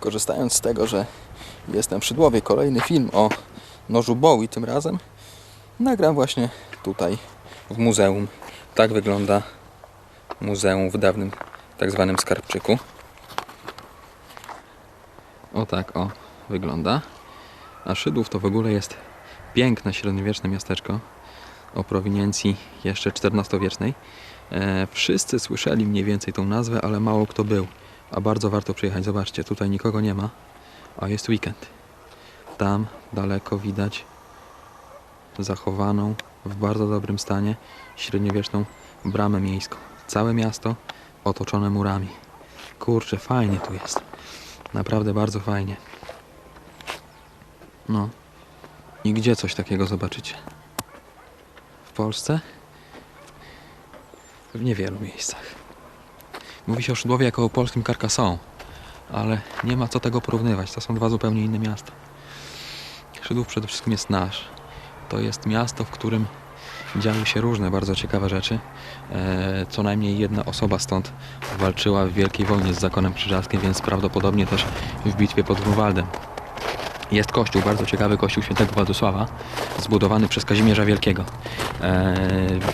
korzystając z tego, że jestem przy Dłowie, kolejny film o nożu Bowie tym razem, nagram właśnie tutaj w muzeum. Tak wygląda muzeum w dawnym tak zwanym skarbczyku. O tak, o, wygląda. A Szydłów to w ogóle jest piękne średniowieczne miasteczko o prowiniencji jeszcze XIV-wiecznej. E, wszyscy słyszeli mniej więcej tą nazwę, ale mało kto był. A bardzo warto przyjechać. Zobaczcie, tutaj nikogo nie ma, a jest weekend. Tam daleko widać zachowaną w bardzo dobrym stanie średniowieczną bramę miejską. Całe miasto otoczone murami. Kurczę, fajnie tu jest. Naprawdę bardzo fajnie. No. I gdzie coś takiego zobaczycie? W Polsce? W niewielu miejscach. Mówi się o Szydłowie jako o polskim Carcassonne, ale nie ma co tego porównywać. To są dwa zupełnie inne miasta. Szydłów przede wszystkim jest nasz. To jest miasto, w którym działy się różne bardzo ciekawe rzeczy. E, co najmniej jedna osoba stąd walczyła w Wielkiej Wojnie z zakonem krzyżackim, więc prawdopodobnie też w bitwie pod Grunwaldem. Jest kościół, bardzo ciekawy kościół świętego Władysława, zbudowany przez Kazimierza Wielkiego. E,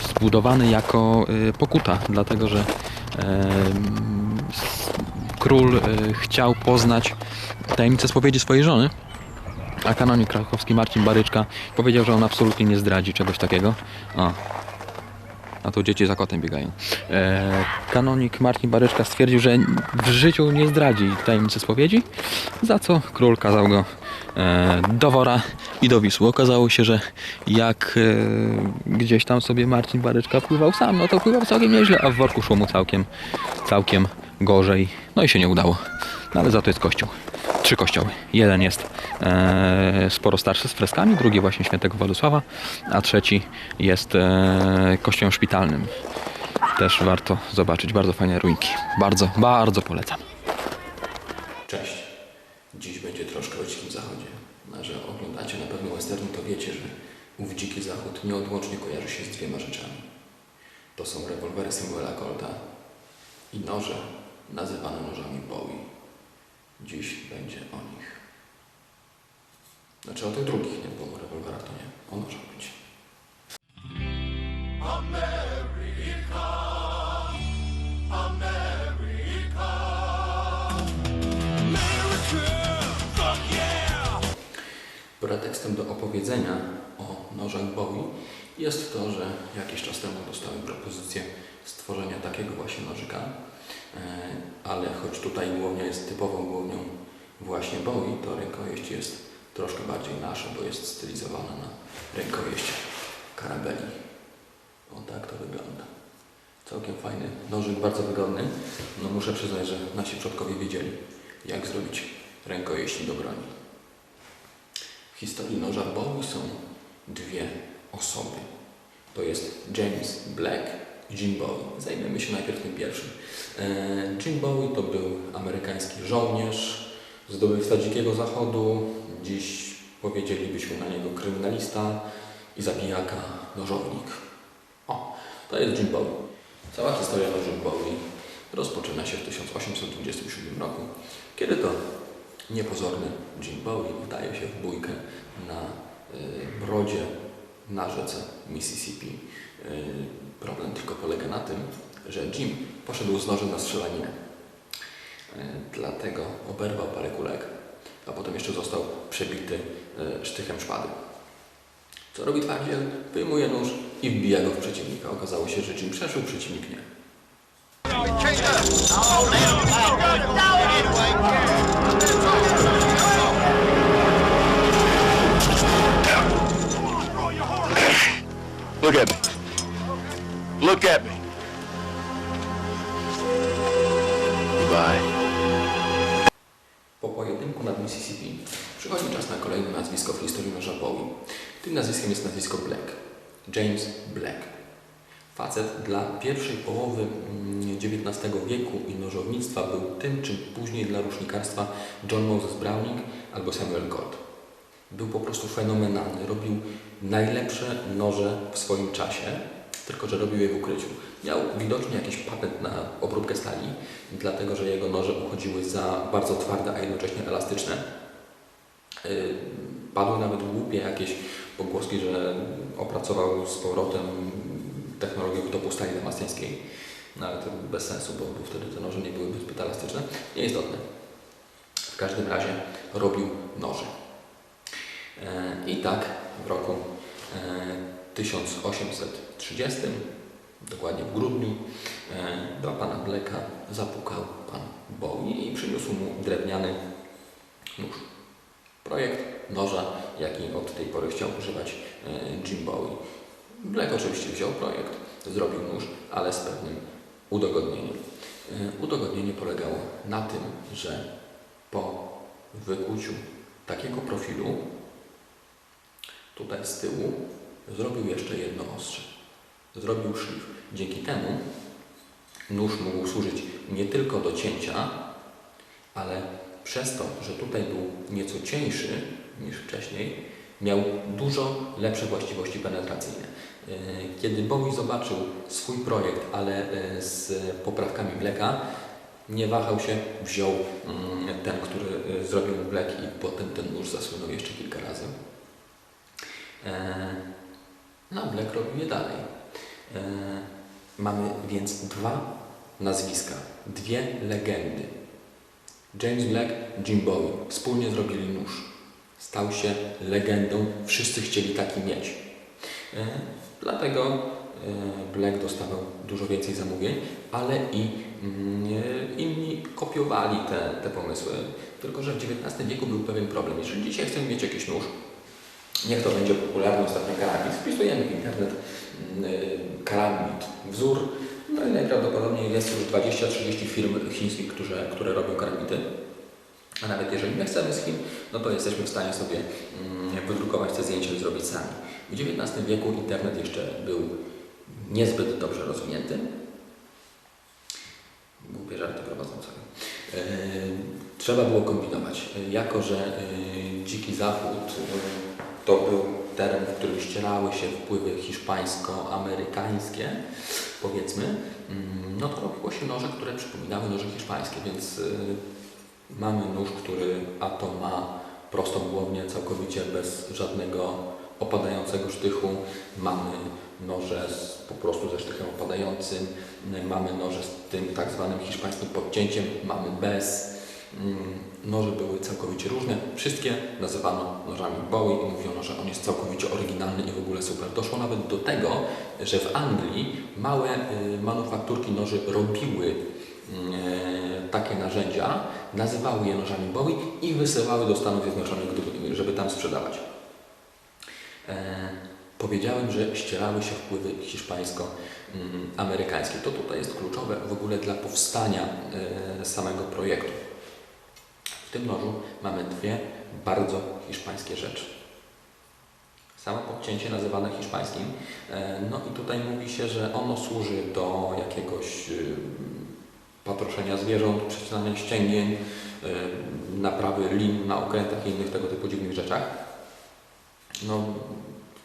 zbudowany jako e, pokuta, dlatego że król e, chciał poznać tajemnicę spowiedzi swojej żony, a kanonik krakowski Marcin Baryczka powiedział, że on absolutnie nie zdradzi czegoś takiego. O. A tu dzieci za kotem biegają. E, kanonik Marcin Baryczka stwierdził, że w życiu nie zdradzi tajemnicy spowiedzi, za co król kazał go e, do wora i do Wisły. Okazało się, że jak e, gdzieś tam sobie Marcin Baryczka pływał sam, no to pływał całkiem nieźle, a w worku szło mu całkiem, całkiem gorzej. No i się nie udało. No ale za to jest kościół. Trzy kościoły. Jeden jest e, sporo starszy z freskami, drugi właśnie świętego Władysława, a trzeci jest e, kościołem szpitalnym. Też warto zobaczyć. Bardzo fajne ruinki. Bardzo, bardzo polecam. Cześć. Dziś będzie troszkę o dzikim zachodzie. No, że oglądacie na pewno westerny, to wiecie, że ów dziki zachód nieodłącznie kojarzy się z dwiema rzeczami. To są rewolwery Samuela Colta i noże nazywane nożami Bowie. Dziś będzie o nich. Znaczy o tych drugich, nie? Bo o rewolwerach to nie. O nożach będzie. Pretekstem do opowiedzenia o nożach Bowie jest to, że jakiś czas temu dostałem propozycję stworzenia takiego właśnie nożyka, ale choć tutaj głownia jest typową głownią właśnie Bowie, to rękojeść jest troszkę bardziej nasza, bo jest stylizowana na rękojeść karabeli. O tak to wygląda. Całkiem fajny nożyk, bardzo wygodny. No muszę przyznać, że nasi przodkowie wiedzieli, jak zrobić rękojeść do broni. W historii noża Bowie są dwie osoby. To jest James Black Jim Bowie. Zajmiemy się najpierw tym pierwszym. E, Jim Bowie to był amerykański żołnierz, zdobywca Dzikiego Zachodu. Dziś powiedzielibyśmy na niego kryminalista i zabijaka, nożownik. O, to jest Jim Bowie. Cała historia noży Bowie rozpoczyna się w 1827 roku, kiedy to niepozorny Jim Bowie wdaje się w bójkę na y, brodzie na rzece Mississippi. Y, problem tylko polega na tym, że Jim poszedł z nożem na strzelaninę. Y, dlatego oberwał parę kulek, a potem jeszcze został przebity y, sztychem szpady. Co robi twardziel? Wyjmuje nóż i wbija go w przeciwnika. Okazało się, że Jim przeszył, przeciwnik nie. Look Tym nazwiskiem jest nazwisko Black. James Black. Facet dla pierwszej połowy mm, XIX wieku i nożownictwa był tym, czym później dla rusznikarstwa John Moses Browning albo Samuel Colt. Był po prostu fenomenalny. Robił najlepsze noże w swoim czasie, tylko że robił je w ukryciu. Miał widocznie jakiś patent na obróbkę stali, dlatego że jego noże uchodziły za bardzo twarde, a jednocześnie elastyczne. Yy, Padły nawet głupie jakieś pogłoski, że opracował z powrotem technologię wytopu stali damasceńskiej. No ale to bez sensu, bo, bo wtedy te noże nie byłyby zbyt elastyczne. Nieistotne. W każdym razie robił noże. E, I tak w roku e, 1830, dokładnie w grudniu, e, do pana Bleka zapukał pan Bowie i przyniósł mu drewniany nóż. Projekt noża, jaki od tej pory chciał używać e, Jim Bowie. Black oczywiście wziął projekt, zrobił nóż, ale z pewnym udogodnieniem. E, Udogodnienie polegało na tym, że po wykuciu takiego profilu tutaj z tyłu zrobił jeszcze jedno ostrze. Zrobił szlif. Dzięki temu nóż mógł służyć nie tylko do cięcia, ale przez to, że tutaj był nieco cieńszy niż wcześniej, miał dużo lepsze właściwości penetracyjne. E, Kiedy Bowie zobaczył swój projekt, ale e, z poprawkami Blacka, nie wahał się, wziął mm, ten, który e, zrobił Black i potem ten nóż zasłynął jeszcze kilka razy. No, Black robił je dalej. Mamy więc dwa nazwiska, dwie legendy. James Black, Jim Bowie wspólnie zrobili nóż. Stał się legendą, wszyscy chcieli taki mieć. E, Dlatego e, Black dostawał dużo więcej zamówień, ale i mm, e, inni kopiowali te, te pomysły. Tylko, że w XIX wieku był pewien problem. Jeżeli dzisiaj chcemy mieć jakiś nóż, niech to będzie popularny ostatnio karabin, wpisujemy w internet mm, e, karabin, wzór, no i najprawdopodobniej jest już 20-30 firm chińskich, które, które robią karabiny. A nawet jeżeli nie chcemy z Chin, no to jesteśmy w stanie sobie mm, wydrukować te zdjęcia i zrobić sami. W XIX wieku internet jeszcze był niezbyt dobrze rozwinięty. Głupie żarty prowadzącego. E, Trzeba było kombinować. E, Jako, że Dziki Zachód to był teren, w którym ścierały się wpływy hiszpańsko-amerykańskie, powiedzmy, mm, no to robiło się noże, które przypominały noże hiszpańskie, więc e, mamy nóż, który a to ma prostą głownię całkowicie bez żadnego opadającego sztychu, mamy noże z, po prostu ze sztychem opadającym, y, mamy noże z tym tak zwanym hiszpańskim podcięciem, mamy bez. Mm, Noże były całkowicie różne, wszystkie nazywano nożami Bowie i mówiono, że on jest całkowicie oryginalny i w ogóle super. Doszło nawet do tego, że w Anglii małe y, manufakturki noży robiły y, takie narzędzia, nazywały je nożami Bowie i wysyłały do Stanów Zjednoczonych, żeby tam sprzedawać. E, powiedziałem, że ścierały się wpływy hiszpańsko-amerykańskie. To tutaj jest kluczowe w ogóle dla powstania e, samego projektu. W tym nożu mamy dwie bardzo hiszpańskie rzeczy. Samo podcięcie nazywane hiszpańskim. E, No i tutaj mówi się, że ono służy do jakiegoś y, patroszenia zwierząt, przecinania ścięgien, y, naprawy lin na okrętach i innych tego typu dziwnych rzeczach. No,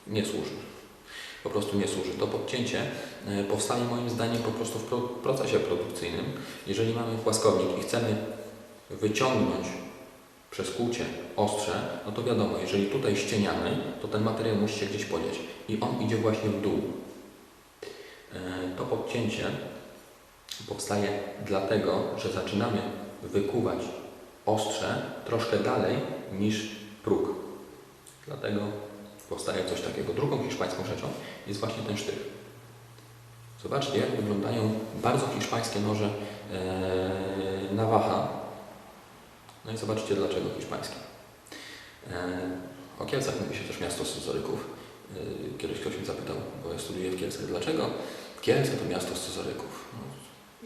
nie służy. Po prostu nie służy. To podcięcie e, powstaje moim zdaniem po prostu w pro- procesie produkcyjnym. Jeżeli mamy płaskownik i chcemy wyciągnąć przez kłucie ostrze, no to wiadomo, jeżeli tutaj ścieniamy, to ten materiał musi się gdzieś podzieć i on idzie właśnie w dół. E, To podcięcie powstaje dlatego, że zaczynamy wykuwać ostrze troszkę dalej niż próg. Dlatego powstaje coś takiego. Drugą hiszpańską rzeczą jest właśnie ten sztych. Zobaczcie, jak wyglądają bardzo hiszpańskie noże e, Navaja. No i zobaczcie, dlaczego hiszpańskie. E, o Kielcach mówi się też miasto scyzoryków. E, kiedyś ktoś mnie zapytał, bo ja studiuję w Kielcach, dlaczego Kielce to miasto scyzoryków? No,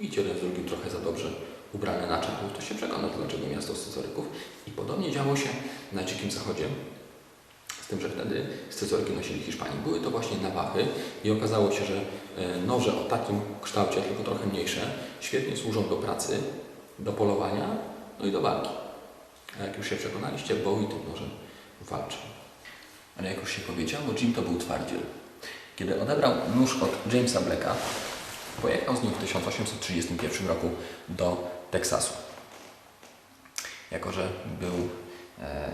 idź jeden z drugim trochę za dobrze ubrany na czarno, to się przekona, dlaczego miasto scyzoryków. I podobnie działo się na Dzikim Zachodzie. Z tym, że wtedy scyzoryki nosili Hiszpanii. Były to właśnie nawachy i okazało się, że e, noże o takim kształcie, tylko trochę mniejsze, świetnie służą do pracy, do polowania, no i do walki. A jak już się przekonaliście, Bowie tym nożem walczy. Ale jak już się powiedziało, Jim to był twardziel. Kiedy odebrał nóż od Jamesa Blacka, pojechał z nim w 1831 roku do Teksasu. Jako, że był e,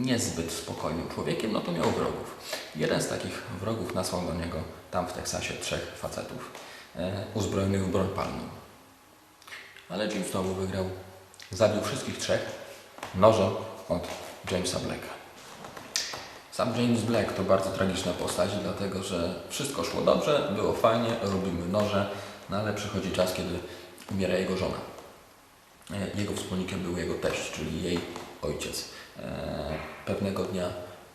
niezbyt spokojnym człowiekiem, no to miał wrogów. Jeden z takich wrogów nasłał do niego tam w Teksasie trzech facetów e, uzbrojonych w broń palną. Ale Jim znowu wygrał. Zabił wszystkich trzech nożem od Jamesa Blacka. Sam James Black to bardzo tragiczna postać, dlatego że wszystko szło dobrze, było fajnie, robimy noże, no ale przychodzi czas, kiedy umiera jego żona. E, Jego wspólnikiem był jego teść, czyli jej ojciec. E, Pewnego dnia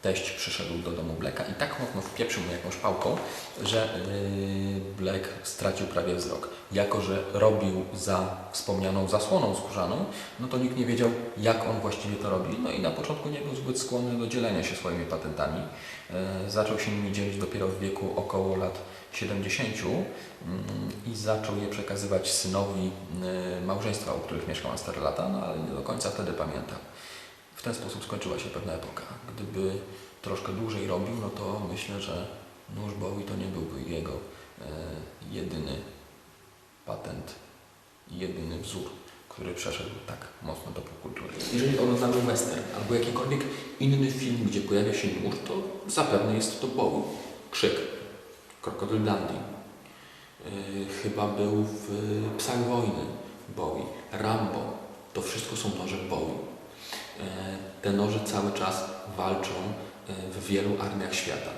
teść przyszedł do domu Blacka i tak mocno wpieprzył mu jakąś pałką, że yy, Black stracił prawie wzrok. Jako, że robił za wspomnianą zasłoną skórzaną, no to nikt nie wiedział, jak on właściwie to robi. No i na początku nie był zbyt skłonny do dzielenia się swoimi patentami. E, Zaczął się nimi dzielić dopiero w wieku około lat 70 mm, i zaczął je przekazywać synowi małżeństwa, u których mieszkał na 4 lata, no ale nie do końca wtedy pamiętał. W ten sposób skończyła się pewna epoka. Gdyby troszkę dłużej robił, no to myślę, że nóż Bowie to nie byłby jego e, jedyny patent, jedyny wzór, który przeszedł tak mocno do popkultury. Jeżeli oglądamy western albo jakikolwiek inny film, gdzie pojawia się nóż, to zapewne jest to Bowie. Krzyk, Krokodyl Dundee. Yy, chyba był w Psach Wojny Bowie, Rambo. To wszystko są noże Bowie. Yy, Te noże cały czas walczą yy, w wielu armiach świata.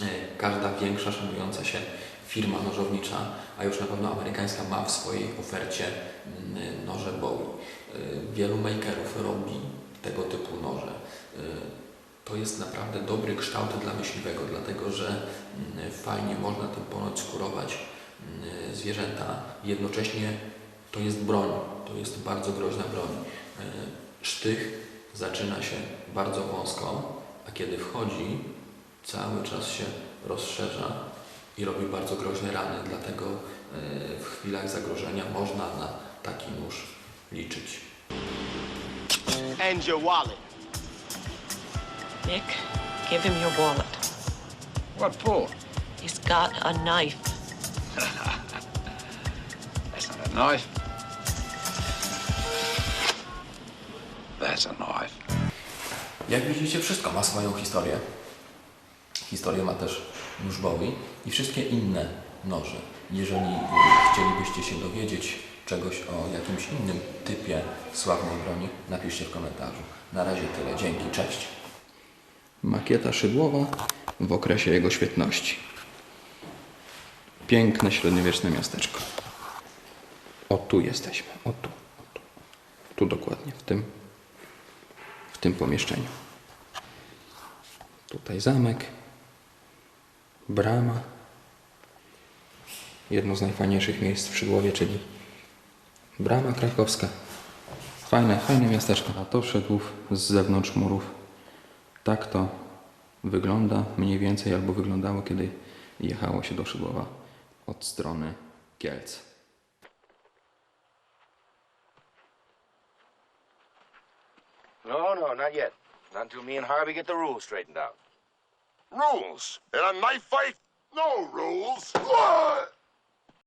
Yy, Każda większa, szanująca się firma nożownicza, a już na pewno amerykańska ma w swojej ofercie yy, noże Bowie. Wielu makerów robi tego typu noże. To jest naprawdę dobry kształt dla myśliwego, dlatego że mm, fajnie można tym ponoć skurować mm, zwierzęta. Jednocześnie to jest broń, to jest bardzo groźna broń. Sztych zaczyna się bardzo wąsko, a kiedy wchodzi, cały czas się rozszerza i robi bardzo groźne rany, dlatego e, w chwilach zagrożenia można na taki nóż liczyć. And your wallet. Nick, give him your wallet. What for? He's got a knife. That's not a knife. That's a knife. Jak widzicie, wszystko ma swoją historię. Historię ma też nóż Bowie i wszystkie inne noże. Jeżeli chcielibyście się dowiedzieć czegoś o jakimś innym typie sławnej broni, napiszcie w komentarzu. Na razie tyle. Dzięki. Cześć. Makieta szydłowa w okresie jego świetności. Piękne średniowieczne miasteczko. O tu jesteśmy. O tu. O tu. tu dokładnie, w tym tym pomieszczeniu. Tutaj zamek, brama, jedno z najfajniejszych miejsc w Szydłowie, czyli brama krakowska. Fajne, fajne miasteczko. A to Szydłów z zewnątrz murów. Tak to wygląda mniej więcej, albo wyglądało, kiedy jechało się do Szydłowa od strony Kielc. No, no, not yet. Not until me and Harvey get the rules straightened out. Rules? In a knife fight? No rules. Ugh!